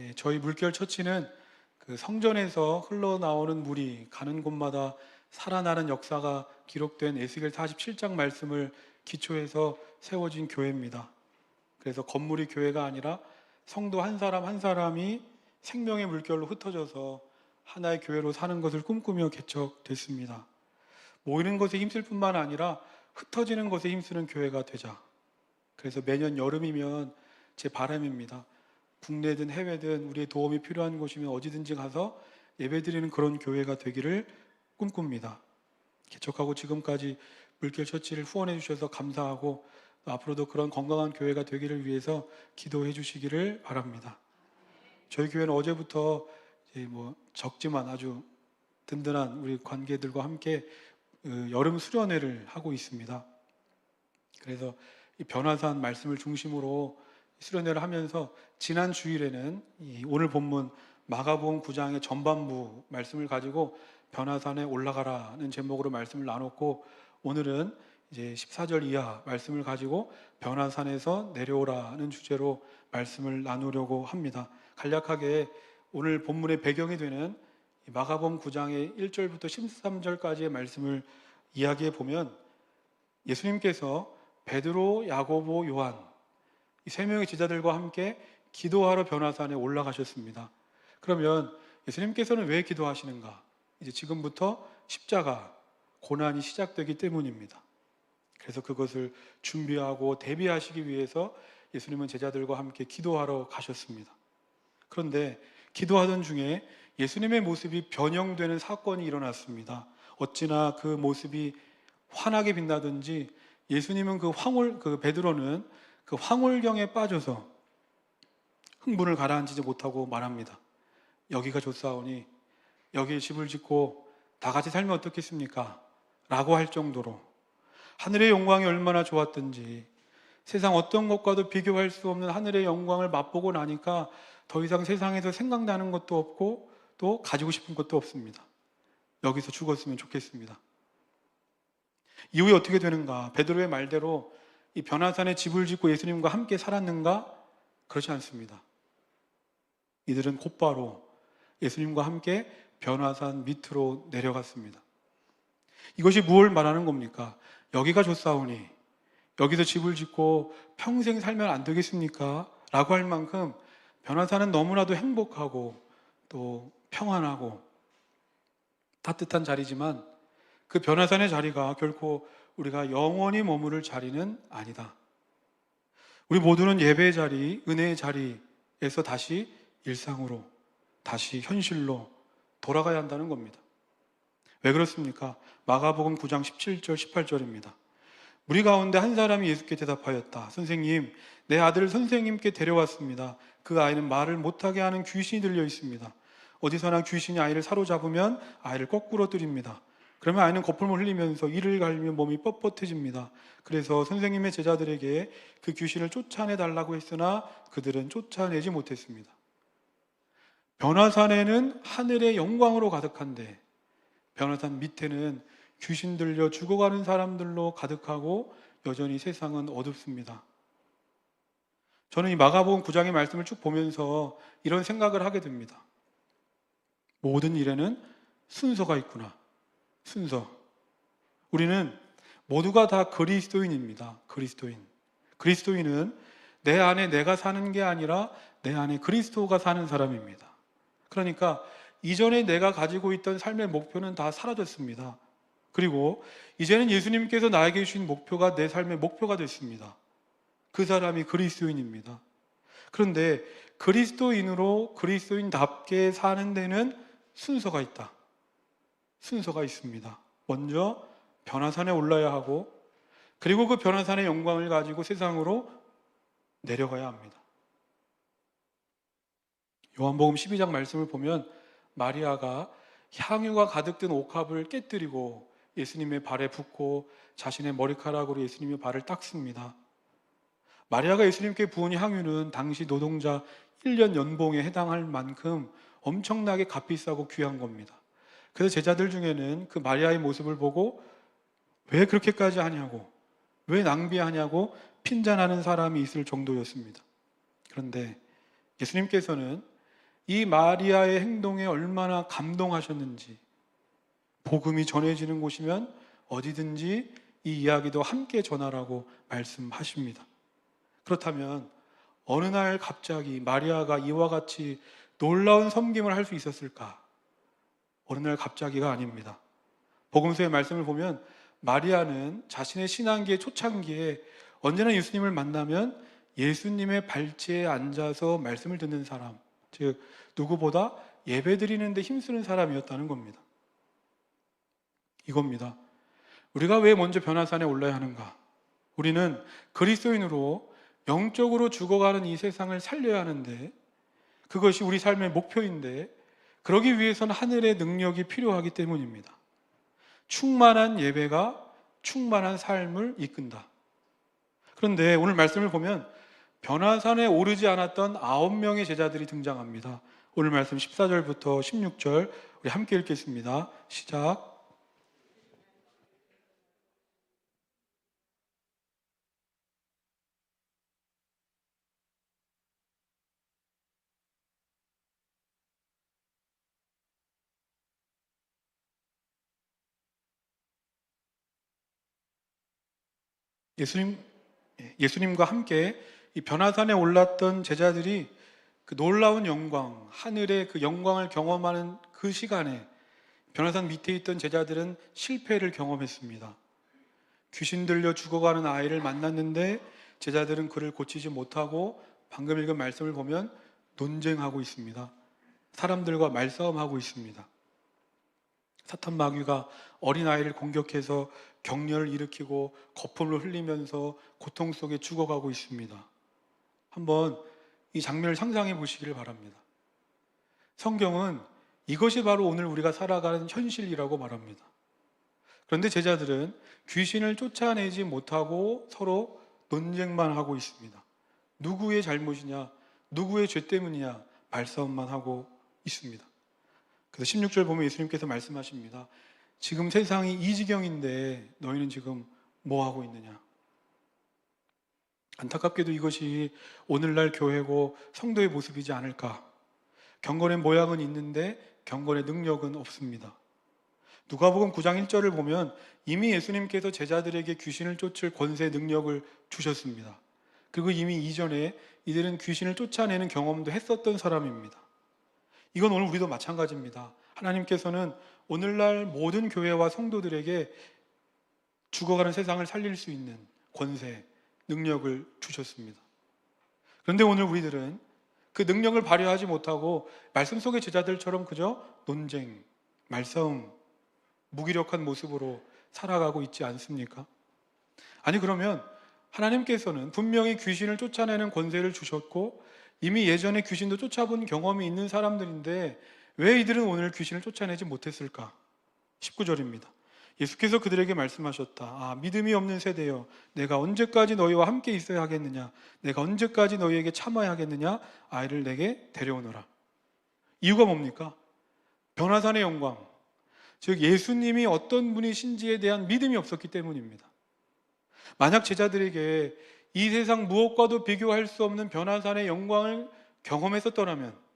예, 저희 물결 처치는 그 성전에서 흘러나오는 물이 가는 곳마다 살아나는 역사가 기록된 에스겔 47장 말씀을 기초해서 세워진 교회입니다. 그래서 건물이 교회가 아니라 성도 한 사람 한 사람이 생명의 물결로 흩어져서 하나의 교회로 사는 것을 꿈꾸며 개척됐습니다. 모이는 것에 힘쓸 뿐만 아니라 흩어지는 것에 힘쓰는 교회가 되자. 그래서 매년 여름이면 제 바람입니다. 국내든 해외든 우리의 도움이 필요한 곳이면 어디든지 가서 예배드리는 그런 교회가 되기를 꿈꿉니다. 개척하고 지금까지 물결 처치를 후원해 주셔서 감사하고 또 앞으로도 그런 건강한 교회가 되기를 위해서 기도해 주시기를 바랍니다. 저희 교회는 어제부터 뭐 적지만 아주 든든한 우리 관계들과 함께 어, 여름 수련회를 하고 있습니다. 그래서 이 변화산 말씀을 중심으로 수련회를 하면서 지난 주일에는 이 오늘 본문 마가복음 9장의 전반부 말씀을 가지고 변화산에 올라가라는 제목으로 말씀을 나눴고 오늘은 이제 14절 이하 말씀을 가지고 변화산에서 내려오라는 주제로 말씀을 나누려고 합니다. 간략하게 오늘 본문의 배경이 되는 이 마가복음 9장의 1절부터 13절까지의 말씀을 이야기해 보면 예수님께서 베드로, 야고보, 요한 이 세 명의 제자들과 함께 기도하러 변화산에 올라가셨습니다. 그러면 예수님께서는 왜 기도하시는가? 이제 지금부터 십자가 고난이 시작되기 때문입니다. 그래서 그것을 준비하고 대비하시기 위해서 예수님은 제자들과 함께 기도하러 가셨습니다. 그런데 기도하던 중에 예수님의 모습이 변형되는 사건이 일어났습니다. 어찌나 그 모습이 환하게 빛나든지 예수님은 그 황홀 그 베드로는 그 황홀경에 빠져서 흥분을 가라앉히지 못하고 말합니다. 여기가 좋사오니 여기에 집을 짓고 다 같이 살면 어떻겠습니까? 라고 할 정도로 하늘의 영광이 얼마나 좋았든지 세상 어떤 것과도 비교할 수 없는 하늘의 영광을 맛보고 나니까 더 이상 세상에서 생각나는 것도 없고 또 가지고 싶은 것도 없습니다. 여기서 죽었으면 좋겠습니다. 이후에 어떻게 되는가? 베드로의 말대로 이 변화산에 집을 짓고 예수님과 함께 살았는가? 그렇지 않습니다. 이들은 곧바로 예수님과 함께 변화산 밑으로 내려갔습니다. 이것이 무엇을 말하는 겁니까? 여기가 좋사오니 여기서 집을 짓고 평생 살면 안 되겠습니까? 라고 할 만큼 변화산은 너무나도 행복하고 또 평안하고 따뜻한 자리지만 그 변화산의 자리가 결코 우리가 영원히 머무를 자리는 아니다. 우리 모두는 예배의 자리, 은혜의 자리에서 다시 일상으로, 다시 현실로 돌아가야 한다는 겁니다. 왜 그렇습니까? 마가복음 9장 17절, 18절입니다. 우리 가운데 한 사람이 예수께 대답하였다. 선생님, 내 아들을 선생님께 데려왔습니다. 그 아이는 말을 못하게 하는 귀신이 들려 있습니다. 어디서나 귀신이 아이를 사로잡으면 아이를 거꾸로 뜨립니다. 그러면 아이는 거품을 흘리면서 이를 갈면 몸이 뻣뻣해집니다. 그래서 선생님의 제자들에게 그 귀신을 쫓아내 달라고 했으나 그들은 쫓아내지 못했습니다. 변화산에는 하늘의 영광으로 가득한데 변화산 밑에는 귀신 들려 죽어가는 사람들로 가득하고 여전히 세상은 어둡습니다. 저는 이 마가복음 9장의 말씀을 쭉 보면서 이런 생각을 하게 됩니다. 모든 일에는 순서가 있구나. 순서. 우리는 모두가 다 그리스도인입니다. 그리스도인. 그리스도인은 내 안에 내가 사는 게 아니라 내 안에 그리스도가 사는 사람입니다. 그러니까 이전에 내가 가지고 있던 삶의 목표는 다 사라졌습니다. 그리고 이제는 예수님께서 나에게 주신 목표가 내 삶의 목표가 됐습니다. 그 사람이 그리스도인입니다. 그런데 그리스도인으로 그리스도인답게 사는 데는 순서가 있다. 순서가 있습니다. 먼저 변화산에 올라야 하고 그리고 그 변화산의 영광을 가지고 세상으로 내려가야 합니다. 요한복음 12장 말씀을 보면 마리아가 향유가 가득 든 옥합을 깨뜨리고 예수님의 발에 붓고 자신의 머리카락으로 예수님의 발을 닦습니다. 마리아가 예수님께 부은 향유는 당시 노동자 1년 연봉에 해당할 만큼 엄청나게 값비싸고 귀한 겁니다. 그래서 제자들 중에는 그 마리아의 모습을 보고 왜 그렇게까지 하냐고, 왜 낭비하냐고 핀잔하는 사람이 있을 정도였습니다. 그런데 예수님께서는 이 마리아의 행동에 얼마나 감동하셨는지 복음이 전해지는 곳이면 어디든지 이 이야기도 함께 전하라고 말씀하십니다. 그렇다면 어느 날 갑자기 마리아가 이와 같이 놀라운 섬김을 할 수 있었을까? 어느 날 갑자기가 아닙니다. 복음서의 말씀을 보면 마리아는 자신의 신앙기의 초창기에 언제나 예수님을 만나면 예수님의 발치에 앉아서 말씀을 듣는 사람, 즉 누구보다 예배 드리는데 힘쓰는 사람이었다는 겁니다. 이겁니다. 우리가 왜 먼저 변화산에 올라야 하는가? 우리는 그리스도인으로 영적으로 죽어가는 이 세상을 살려야 하는데 그것이 우리 삶의 목표인데 그러기 위해서는 하늘의 능력이 필요하기 때문입니다. 충만한 예배가 충만한 삶을 이끈다. 그런데 오늘 말씀을 보면 변화산에 오르지 않았던 아홉 명의 제자들이 등장합니다. 오늘 말씀 14절부터 16절 우리 함께 읽겠습니다. 시작. 예수님 예수님과 함께 이 변화산에 올랐던 제자들이 그 놀라운 영광, 하늘의 그 영광을 경험하는 그 시간에 변화산 밑에 있던 제자들은 실패를 경험했습니다. 귀신 들려 죽어가는 아이를 만났는데 제자들은 그를 고치지 못하고 방금 읽은 말씀을 보면 논쟁하고 있습니다. 사람들과 말싸움하고 있습니다. 사탄 마귀가 어린 아이를 공격해서 격려를 일으키고 거품을 흘리면서 고통 속에 죽어가고 있습니다. 한번 이 장면을 상상해 보시기를 바랍니다. 성경은 이것이 바로 오늘 우리가 살아가는 현실이라고 말합니다. 그런데 제자들은 귀신을 쫓아내지 못하고 서로 논쟁만 하고 있습니다. 누구의 잘못이냐, 누구의 죄 때문이냐, 말싸움만 하고 있습니다. 그래서 16절 보면 예수님께서 말씀하십니다. 지금 세상이 이 지경인데 너희는 지금 뭐 하고 있느냐? 안타깝게도 이것이 오늘날 교회고 성도의 모습이지 않을까? 경건의 모양은 있는데 경건의 능력은 없습니다. 누가복음 9장 1절을 보면 이미 예수님께서 제자들에게 귀신을 쫓을 권세 능력을 주셨습니다. 그리고 이미 이전에 이들은 귀신을 쫓아내는 경험도 했었던 사람입니다. 이건 오늘 우리도 마찬가지입니다. 하나님께서는 오늘날 모든 교회와 성도들에게 죽어가는 세상을 살릴 수 있는 권세, 능력을 주셨습니다. 그런데 오늘 우리들은 그 능력을 발휘하지 못하고 말씀 속의 제자들처럼 그저 논쟁, 말싸움, 무기력한 모습으로 살아가고 있지 않습니까? 아니 그러면 하나님께서는 분명히 귀신을 쫓아내는 권세를 주셨고 이미 예전에 귀신도 쫓아본 경험이 있는 사람들인데 왜 이들은 오늘 귀신을 쫓아내지 못했을까? 19절입니다. 예수께서 그들에게 말씀하셨다. 아, 믿음이 없는 세대여. 내가 언제까지 너희와 함께 있어야 하겠느냐? 내가 언제까지 너희에게 참아야 하겠느냐? 아이를 내게 데려오너라. 이유가 뭡니까? 변화산의 영광. 즉, 예수님이 어떤 분이신지에 대한 믿음이 없었기 때문입니다. 만약 제자들에게 이 세상 무엇과도 비교할 수 없는 변화산의 영광을 경험했었더라면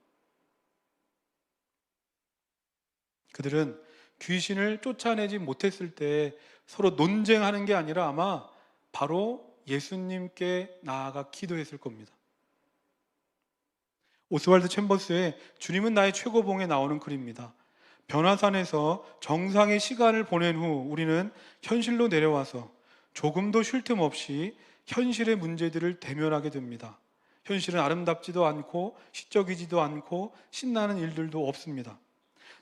그들은 귀신을 쫓아내지 못했을 때 서로 논쟁하는 게 아니라 아마 바로 예수님께 나아가 기도했을 겁니다. 오스왈드 챔버스의 주님은 나의 최고봉에 나오는 글입니다. 변화산에서 정상의 시간을 보낸 후 우리는 현실로 내려와서 조금도 쉴 틈 없이 현실의 문제들을 대면하게 됩니다. 현실은 아름답지도 않고 시적이지도 않고 신나는 일들도 없습니다.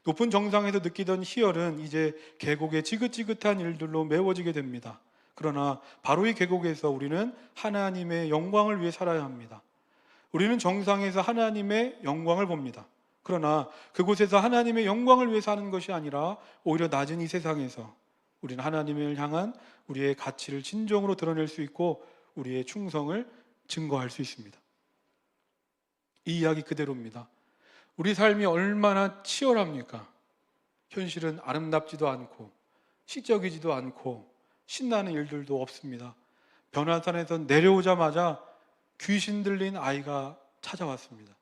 높은 정상에서 느끼던 희열은 이제 계곡의 지긋지긋한 일들로 메워지게 됩니다. 그러나 바로 이 계곡에서 우리는 하나님의 영광을 위해 살아야 합니다. 우리는 정상에서 하나님의 영광을 봅니다. 그러나 그곳에서 하나님의 영광을 위해 사는 것이 아니라 오히려 낮은 이 세상에서 우리는 하나님을 향한 우리의 가치를 진정으로 드러낼 수 있고 우리의 충성을 증거할 수 있습니다. 이 이야기 그대로입니다. 우리 삶이 얼마나 치열합니까? 현실은 아름답지도 않고 시적이지도 않고 신나는 일들도 없습니다. 변화산에서 내려오자마자 귀신 들린 아이가 찾아왔습니다.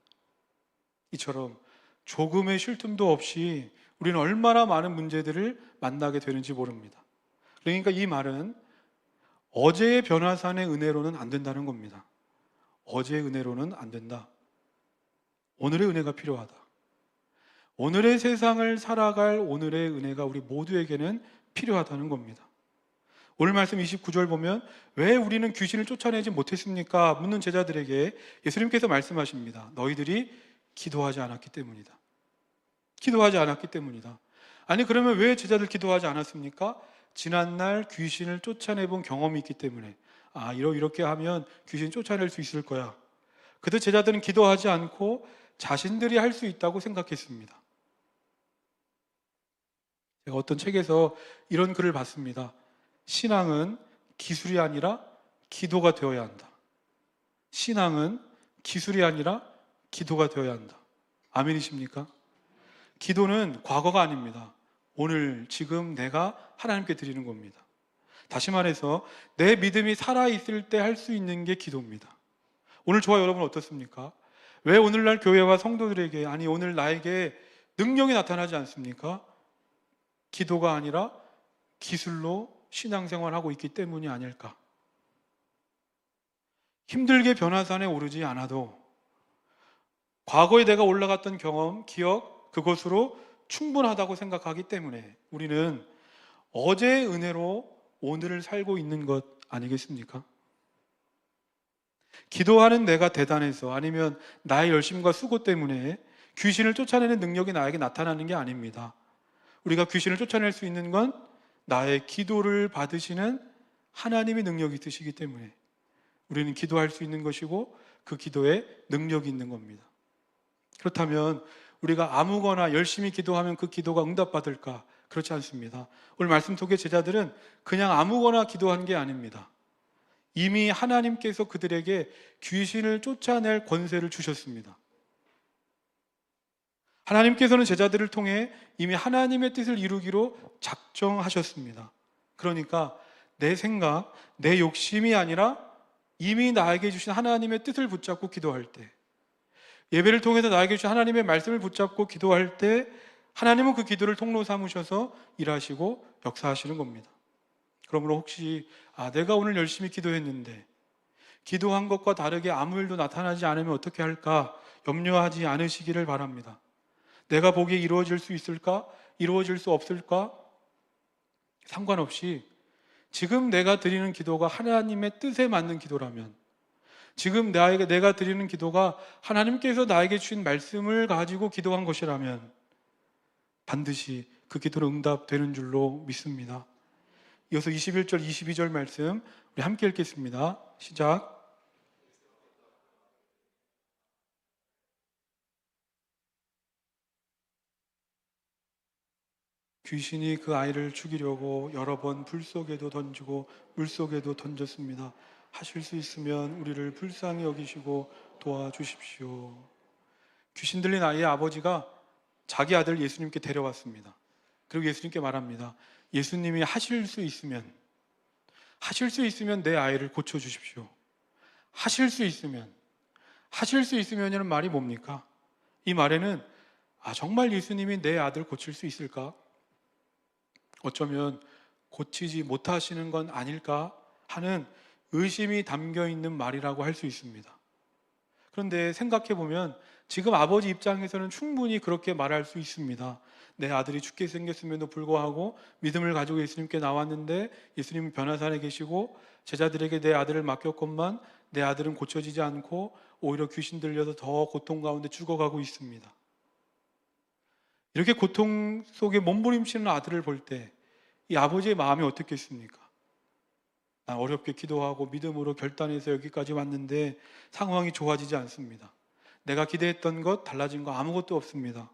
이처럼 조금의 쉴 틈도 없이 우리는 얼마나 많은 문제들을 만나게 되는지 모릅니다. 그러니까 이 말은 어제의 변화산의 은혜로는 안 된다는 겁니다. 어제의 은혜로는 안 된다. 오늘의 은혜가 필요하다. 오늘의 세상을 살아갈 오늘의 은혜가 우리 모두에게는 필요하다는 겁니다. 오늘 말씀 29절 보면 왜 우리는 귀신을 쫓아내지 못했습니까? 묻는 제자들에게 예수님께서 말씀하십니다. 너희들이 기도하지 않았기 때문이다. 기도하지 않았기 때문이다. 아니 그러면 왜 제자들 기도하지 않았습니까? 지난날 귀신을 쫓아내본 경험이 있기 때문에 아 이러 이렇게 하면 귀신 쫓아낼 수 있을 거야. 그때 제자들은 기도하지 않고 자신들이 할 수 있다고 생각했습니다. 제가 어떤 책에서 이런 글을 봤습니다. 신앙은 기술이 아니라 기도가 되어야 한다. 신앙은 기술이 아니라 기도가 되어야 한다. 아멘이십니까? 기도는 과거가 아닙니다. 오늘, 지금 내가 하나님께 드리는 겁니다. 다시 말해서 내 믿음이 살아있을 때 할 수 있는 게 기도입니다. 오늘 저와 여러분 어떻습니까? 왜 오늘날 교회와 성도들에게, 아니, 오늘 나에게 능력이 나타나지 않습니까? 기도가 아니라 기술로 신앙생활하고 있기 때문이 아닐까. 힘들게 변화산에 오르지 않아도 과거에 내가 올라갔던 경험, 기억, 그것으로 충분하다고 생각하기 때문에 우리는 어제의 은혜로 오늘을 살고 있는 것 아니겠습니까? 기도하는 내가 대단해서 아니면 나의 열심과 수고 때문에 귀신을 쫓아내는 능력이 나에게 나타나는 게 아닙니다. 우리가 귀신을 쫓아낼 수 있는 건 나의 기도를 받으시는 하나님의 능력이 있으시기 때문에 우리는 기도할 수 있는 것이고 그 기도에 능력이 있는 겁니다. 그렇다면 우리가 아무거나 열심히 기도하면 그 기도가 응답받을까? 그렇지 않습니다. 오늘 말씀 속의 제자들은 그냥 아무거나 기도한 게 아닙니다. 이미 하나님께서 그들에게 귀신을 쫓아낼 권세를 주셨습니다. 하나님께서는 제자들을 통해 이미 하나님의 뜻을 이루기로 작정하셨습니다. 그러니까 내 생각, 내 욕심이 아니라 이미 나에게 주신 하나님의 뜻을 붙잡고 기도할 때, 예배를 통해서 나에게 주신 하나님의 말씀을 붙잡고 기도할 때, 하나님은 그 기도를 통로 삼으셔서 일하시고 역사하시는 겁니다. 그러므로 혹시, 아, 내가 오늘 열심히 기도했는데, 기도한 것과 다르게 아무 일도 나타나지 않으면 어떻게 할까 염려하지 않으시기를 바랍니다. 내가 보기에 이루어질 수 있을까? 이루어질 수 없을까? 상관없이 지금 내가 드리는 기도가 하나님의 뜻에 맞는 기도라면 지금 나에게 내가 드리는 기도가 하나님께서 나에게 주신 말씀을 가지고 기도한 것이라면 반드시 그 기도는 응답되는 줄로 믿습니다. 이어서 21절, 22절 말씀 우리 함께 읽겠습니다. 시작. 귀신이 그 아이를 죽이려고 여러 번 불 속에도 던지고 물 속에도 던졌습니다. 하실 수 있으면 우리를 불쌍히 여기시고 도와주십시오. 귀신 들린 아이의 아버지가 자기 아들 예수님께 데려왔습니다. 그리고 예수님께 말합니다. 예수님이 하실 수 있으면, 하실 수 있으면 내 아이를 고쳐 주십시오. 하실 수 있으면, 하실 수 있으면이라는 말이 뭡니까? 이 말에는, 아, 정말 예수님이 내 아들 고칠 수 있을까? 어쩌면 고치지 못하시는 건 아닐까 하는 의심이 담겨 있는 말이라고 할 수 있습니다. 그런데 생각해 보면 지금 아버지 입장에서는 충분히 그렇게 말할 수 있습니다. 내 아들이 죽게 생겼음에도 불구하고 믿음을 가지고 예수님께 나왔는데 예수님은 변화산에 계시고 제자들에게 내 아들을 맡겼건만 내 아들은 고쳐지지 않고 오히려 귀신 들려서 더 고통 가운데 죽어가고 있습니다. 이렇게 고통 속에 몸부림치는 아들을 볼 때 이 아버지의 마음이 어떻겠습니까? 난 어렵게 기도하고 믿음으로 결단해서 여기까지 왔는데 상황이 좋아지지 않습니다. 내가 기대했던 것 달라진 거 아무것도 없습니다.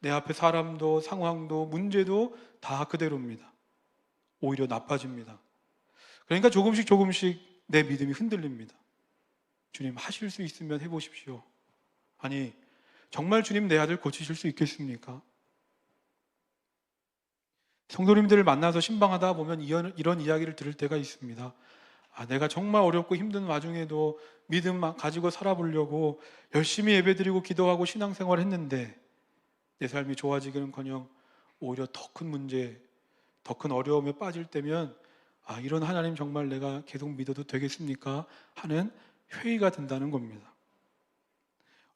내 앞에 사람도 상황도 문제도 다 그대로입니다. 오히려 나빠집니다. 그러니까 조금씩 조금씩 내 믿음이 흔들립니다. 주님 하실 수 있으면 해보십시오. 아니 정말 주님 내 아들 고치실 수 있겠습니까? 성도님들을 만나서 신방하다 보면 이런, 이런 이야기를 들을 때가 있습니다. 아, 내가 정말 어렵고 힘든 와중에도 믿음 가지고 살아보려고 열심히 예배드리고 기도하고 신앙생활 했는데 내 삶이 좋아지기는커녕 오히려 더 큰 문제, 더 큰 어려움에 빠질 때면 아, 이런 하나님 정말 내가 계속 믿어도 되겠습니까? 하는 회의가 된다는 겁니다.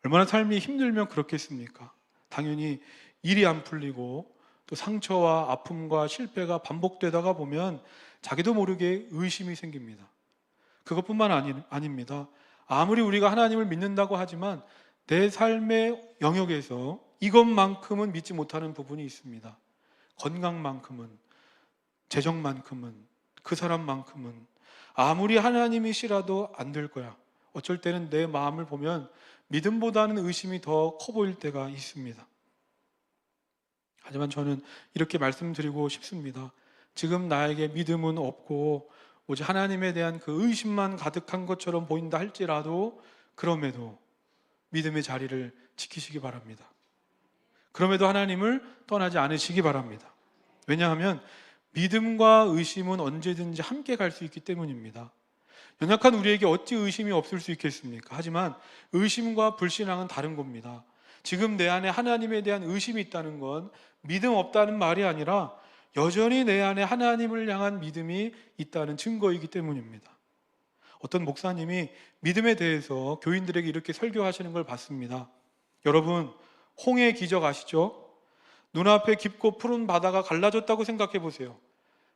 얼마나 삶이 힘들면 그렇겠습니까? 당연히 일이 안 풀리고 또 상처와 아픔과 실패가 반복되다가 보면 자기도 모르게 의심이 생깁니다. 그것뿐만 아니, 아닙니다. 아무리 우리가 하나님을 믿는다고 하지만 내 삶의 영역에서 이것만큼은 믿지 못하는 부분이 있습니다. 건강만큼은, 재정만큼은, 그 사람만큼은 아무리 하나님이시라도 안 될 거야. 어쩔 때는 내 마음을 보면 믿음보다는 의심이 더 커 보일 때가 있습니다. 하지만 저는 이렇게 말씀드리고 싶습니다. 지금 나에게 믿음은 없고 오직 하나님에 대한 그 의심만 가득한 것처럼 보인다 할지라도 그럼에도 믿음의 자리를 지키시기 바랍니다. 그럼에도 하나님을 떠나지 않으시기 바랍니다. 왜냐하면 믿음과 의심은 언제든지 함께 갈 수 있기 때문입니다. 연약한 우리에게 어찌 의심이 없을 수 있겠습니까? 하지만 의심과 불신앙은 다른 겁니다. 지금 내 안에 하나님에 대한 의심이 있다는 건 믿음 없다는 말이 아니라 여전히 내 안에 하나님을 향한 믿음이 있다는 증거이기 때문입니다. 어떤 목사님이 믿음에 대해서 교인들에게 이렇게 설교하시는 걸 봤습니다. 여러분, 홍해 기적 아시죠? 눈앞에 깊고 푸른 바다가 갈라졌다고 생각해 보세요.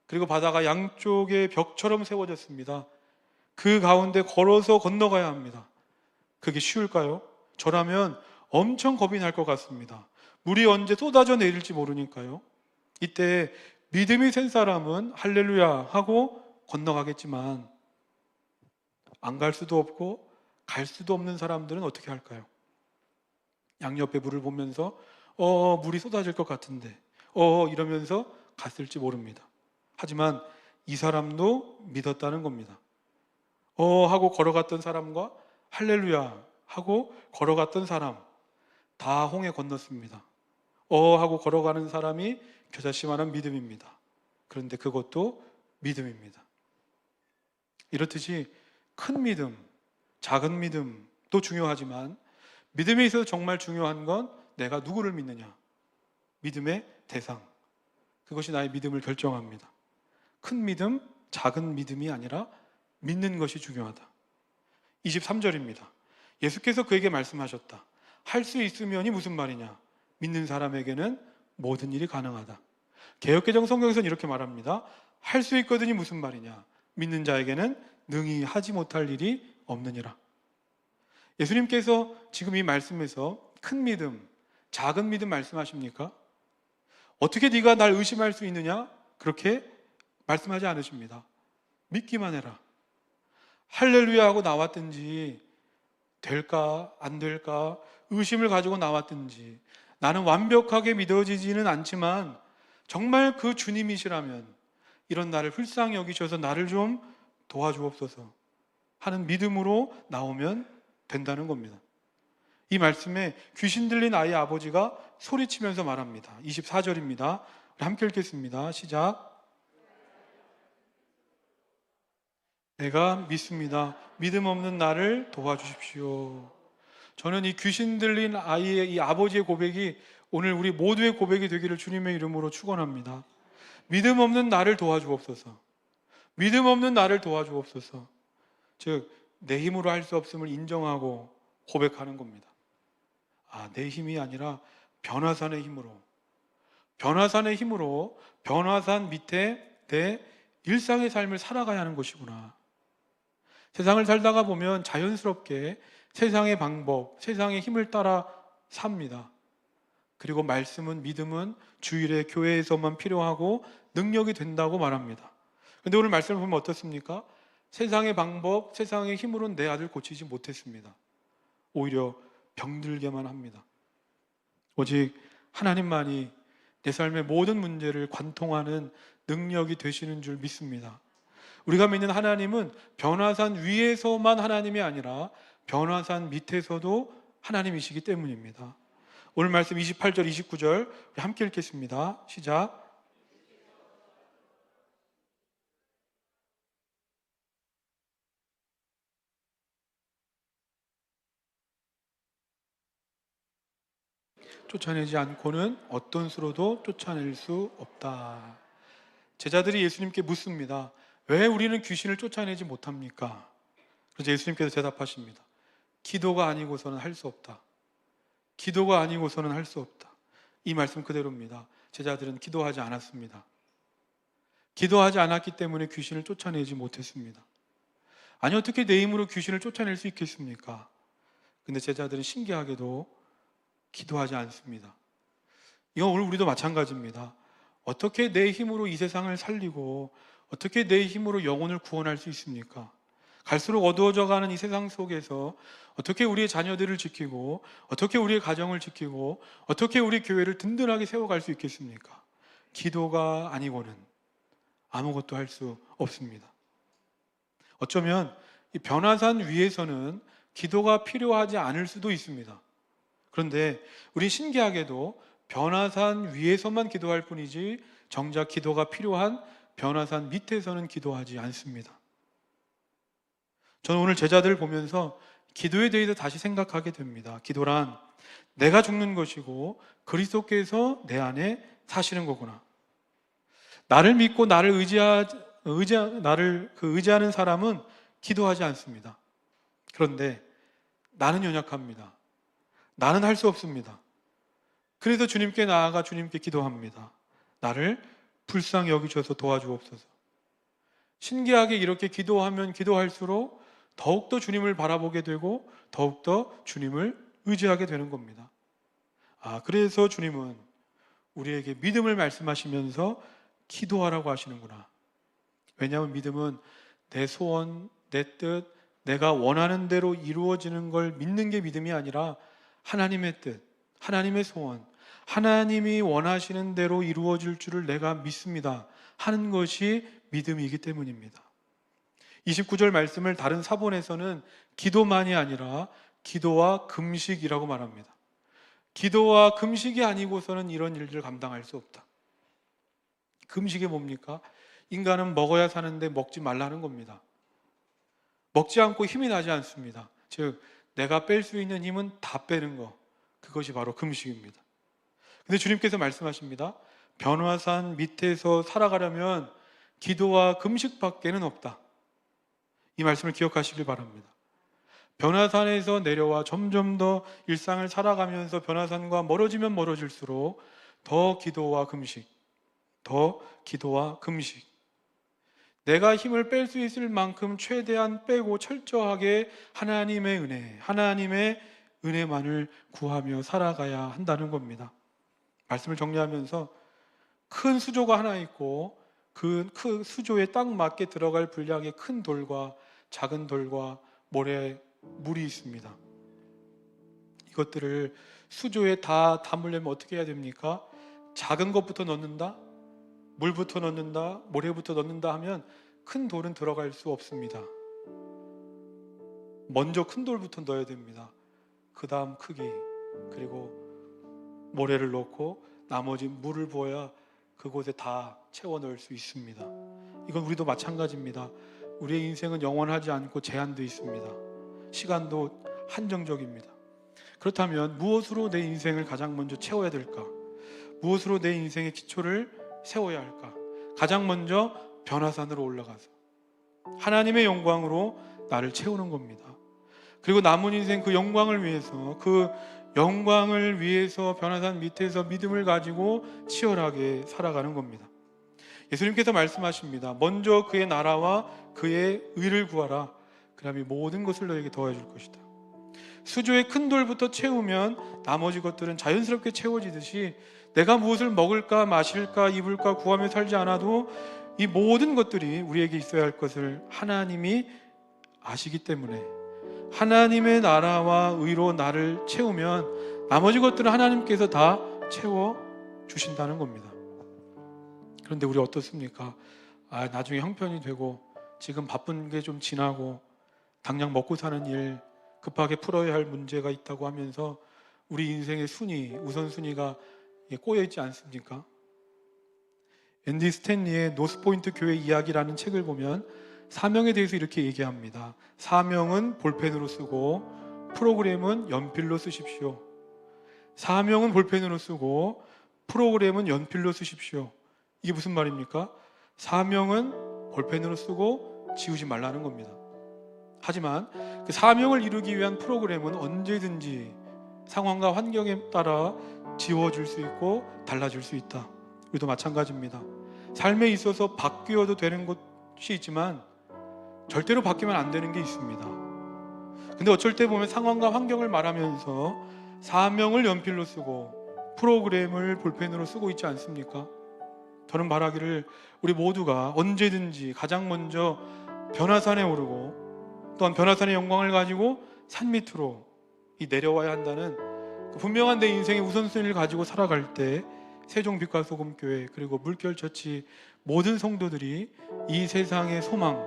그리고 바다가 양쪽에 벽처럼 세워졌습니다. 그 가운데 걸어서 건너가야 합니다. 그게 쉬울까요? 저라면 엄청 겁이 날 것 같습니다. 물이 언제 쏟아져 내릴지 모르니까요. 이때 믿음이 센 사람은 할렐루야 하고 건너가겠지만 안 갈 수도 없고 갈 수도 없는 사람들은 어떻게 할까요? 양옆에 물을 보면서 어 물이 쏟아질 것 같은데 어 이러면서 갔을지 모릅니다. 하지만 이 사람도 믿었다는 겁니다. 어 하고 걸어갔던 사람과 할렐루야 하고 걸어갔던 사람 다 홍해 건넜습니다. 어 하고 걸어가는 사람이 겨자씨만한 믿음입니다. 그런데 그것도 믿음입니다. 이렇듯이 큰 믿음, 작은 믿음도 중요하지만 믿음에 있어서 정말 중요한 건 내가 누구를 믿느냐. 믿음의 대상. 그것이 나의 믿음을 결정합니다. 큰 믿음, 작은 믿음이 아니라 믿는 것이 중요하다. 23절입니다. 예수께서 그에게 말씀하셨다. 할 수 있으면이 무슨 말이냐? 믿는 사람에게는 모든 일이 가능하다. 개혁개정 성경에서는 이렇게 말합니다. 할 수 있거든이 무슨 말이냐? 믿는 자에게는 능히 하지 못할 일이 없느니라. 예수님께서 지금 이 말씀에서 큰 믿음, 작은 믿음 말씀하십니까? 어떻게 네가 날 의심할 수 있느냐? 그렇게 말씀하지 않으십니다. 믿기만 해라. 할렐루야 하고 나왔든지 될까 안 될까 의심을 가지고 나왔든지 나는 완벽하게 믿어지지는 않지만 정말 그 주님이시라면 이런 나를 불쌍히 여기셔서 나를 좀 도와주옵소서 하는 믿음으로 나오면 된다는 겁니다. 이 말씀에 귀신 들린 아이 아버지가 소리치면서 말합니다. 24절입니다. 우리 함께 읽겠습니다. 시작. 내가 믿습니다. 믿음 없는 나를 도와주십시오. 저는 이 귀신 들린 아이의 이 아버지의 고백이 오늘 우리 모두의 고백이 되기를 주님의 이름으로 축원합니다. 믿음 없는 나를 도와주옵소서. 믿음 없는 나를 도와주옵소서. 즉, 내 힘으로 할 수 없음을 인정하고 고백하는 겁니다. 아, 내 힘이 아니라 변화산의 힘으로. 변화산의 힘으로 변화산 밑에 내 일상의 삶을 살아가야 하는 것이구나. 세상을 살다가 보면 자연스럽게 세상의 방법, 세상의 힘을 따라 삽니다. 그리고 말씀은 믿음은 주일에 교회에서만 필요하고 능력이 된다고 말합니다. 근데 오늘 말씀을 보면 어떻습니까? 세상의 방법, 세상의 힘으로는 내 아들 고치지 못했습니다. 오히려 병들게만 합니다. 오직 하나님만이 내 삶의 모든 문제를 관통하는 능력이 되시는 줄 믿습니다. 우리가 믿는 하나님은 변화산 위에서만 하나님이 아니라 변화산 밑에서도 하나님이시기 때문입니다. 오늘 말씀 28절, 29절 함께 읽겠습니다. 시작. 쫓아내지 않고는 어떤 수로도 쫓아낼 수 없다. 제자들이 예수님께 묻습니다. 왜 우리는 귀신을 쫓아내지 못합니까? 그래서 예수님께서 대답하십니다. 기도가 아니고서는 할 수 없다. 기도가 아니고서는 할 수 없다. 이 말씀 그대로입니다. 제자들은 기도하지 않았습니다. 기도하지 않았기 때문에 귀신을 쫓아내지 못했습니다. 아니 어떻게 내 힘으로 귀신을 쫓아낼 수 있겠습니까? 근데 제자들은 신기하게도 기도하지 않습니다. 이건 오늘 우리도 마찬가지입니다. 어떻게 내 힘으로 이 세상을 살리고 어떻게 내 힘으로 영혼을 구원할 수 있습니까? 갈수록 어두워져 가는 이 세상 속에서 어떻게 우리의 자녀들을 지키고 어떻게 우리의 가정을 지키고 어떻게 우리 교회를 든든하게 세워갈 수 있겠습니까? 기도가 아니고는 아무것도 할 수 없습니다. 어쩌면 이 변화산 위에서는 기도가 필요하지 않을 수도 있습니다. 그런데 우리 신기하게도 변화산 위에서만 기도할 뿐이지 정작 기도가 필요한 변화산 밑에서는 기도하지 않습니다. 저는 오늘 제자들을 보면서 기도에 대해서 다시 생각하게 됩니다. 기도란 내가 죽는 것이고 그리스도께서 내 안에 사시는 거구나. 나를 믿고 나를 의지하, 의지 나를 그 의지하는 사람은 기도하지 않습니다. 그런데 나는 연약합니다. 나는 할 수 없습니다. 그래서 주님께 나아가 주님께 기도합니다. 나를 불쌍히 여기셔서 도와주옵소서. 신기하게 이렇게 기도하면 기도할수록 더욱더 주님을 바라보게 되고 더욱더 주님을 의지하게 되는 겁니다. 아, 그래서 주님은 우리에게 믿음을 말씀하시면서 기도하라고 하시는구나. 왜냐하면 믿음은 내 소원, 내 뜻, 내가 원하는 대로 이루어지는 걸 믿는 게 믿음이 아니라 하나님의 뜻, 하나님의 소원, 하나님이 원하시는 대로 이루어질 줄을 내가 믿습니다. 하는 것이 믿음이기 때문입니다. 29절 말씀을 다른 사본에서는 기도만이 아니라 기도와 금식이라고 말합니다. 기도와 금식이 아니고서는 이런 일들을 감당할 수 없다. 금식이 뭡니까? 인간은 먹어야 사는데 먹지 말라는 겁니다. 먹지 않고 힘이 나지 않습니다. 즉, 내가 뺄 수 있는 힘은 다 빼는 거. 그것이 바로 금식입니다. 근데 주님께서 말씀하십니다. 변화산 밑에서 살아가려면 기도와 금식밖에는 없다. 이 말씀을 기억하시길 바랍니다. 변화산에서 내려와 점점 더 일상을 살아가면서 변화산과 멀어지면 멀어질수록 더 기도와 금식, 더 기도와 금식. 내가 힘을 뺄 수 있을 만큼 최대한 빼고 철저하게 하나님의 은혜, 하나님의 은혜만을 구하며 살아가야 한다는 겁니다. 말씀을 정리하면서 큰 수조가 하나 있고 그, 그 수조에 딱 맞게 들어갈 분량의 큰 돌과 작은 돌과 모래, 물이 있습니다. 이것들을 수조에 다 담으려면 어떻게 해야 됩니까? 작은 것부터 넣는다, 물부터 넣는다, 모래부터 넣는다 하면 큰 돌은 들어갈 수 없습니다. 먼저 큰 돌부터 넣어야 됩니다. 그 다음 크기, 그리고 모래를 넣고 나머지 물을 부어야 그곳에 다 채워 넣을 수 있습니다. 이건 우리도 마찬가지입니다. 우리의 인생은 영원하지 않고 제한되어 있습니다. 시간도 한정적입니다. 그렇다면 무엇으로 내 인생을 가장 먼저 채워야 될까? 무엇으로 내 인생의 기초를 세워야 할까? 가장 먼저 변화산으로 올라가서 하나님의 영광으로 나를 채우는 겁니다. 그리고 남은 인생 그 영광을 위해서 그 영광을 위해서 변화산 밑에서 믿음을 가지고 치열하게 살아가는 겁니다. 예수님께서 말씀하십니다. 먼저 그의 나라와 그의 의를 구하라. 그러면 모든 것을 너에게 더해줄 것이다. 수조의 큰 돌부터 채우면 나머지 것들은 자연스럽게 채워지듯이 내가 무엇을 먹을까, 마실까, 입을까 구하며 살지 않아도 이 모든 것들이 우리에게 있어야 할 것을 하나님이 아시기 때문에 하나님의 나라와 의로 나를 채우면 나머지 것들은 하나님께서 다 채워 주신다는 겁니다. 그런데 우리 어떻습니까? 아, 나중에 형편이 되고 지금 바쁜 게 좀 지나고 당장 먹고 사는 일 급하게 풀어야 할 문제가 있다고 하면서 우리 인생의 순위, 우선순위가 꼬여 있지 않습니까? 앤디 스탠리의 노스포인트 교회 이야기라는 책을 보면 사명에 대해서 이렇게 얘기합니다. 사명은 볼펜으로 쓰고 프로그램은 연필로 쓰십시오. 사명은 볼펜으로 쓰고 프로그램은 연필로 쓰십시오. 이게 무슨 말입니까? 사명은 볼펜으로 쓰고 지우지 말라는 겁니다. 하지만 그 사명을 이루기 위한 프로그램은 언제든지 상황과 환경에 따라 지워질 수 있고 달라질 수 있다. 우리도 마찬가지입니다. 삶에 있어서 바뀌어도 되는 것이 있지만 절대로 바뀌면 안 되는 게 있습니다. 근데 어쩔 때 보면 상황과 환경을 말하면서 사명을 연필로 쓰고 프로그램을 볼펜으로 쓰고 있지 않습니까? 저는 말하기를 우리 모두가 언제든지 가장 먼저 변화산에 오르고 또한 변화산의 영광을 가지고 산 밑으로 이 내려와야 한다는 그 분명한 내 인생의 우선순위를 가지고 살아갈 때 세종 빛과 소금 교회 그리고 물결 처치 모든 성도들이 이 세상의 소망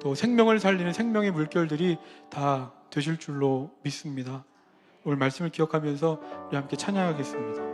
또 생명을 살리는 생명의 물결들이 다 되실 줄로 믿습니다. 오늘 말씀을 기억하면서 우리 함께 찬양하겠습니다.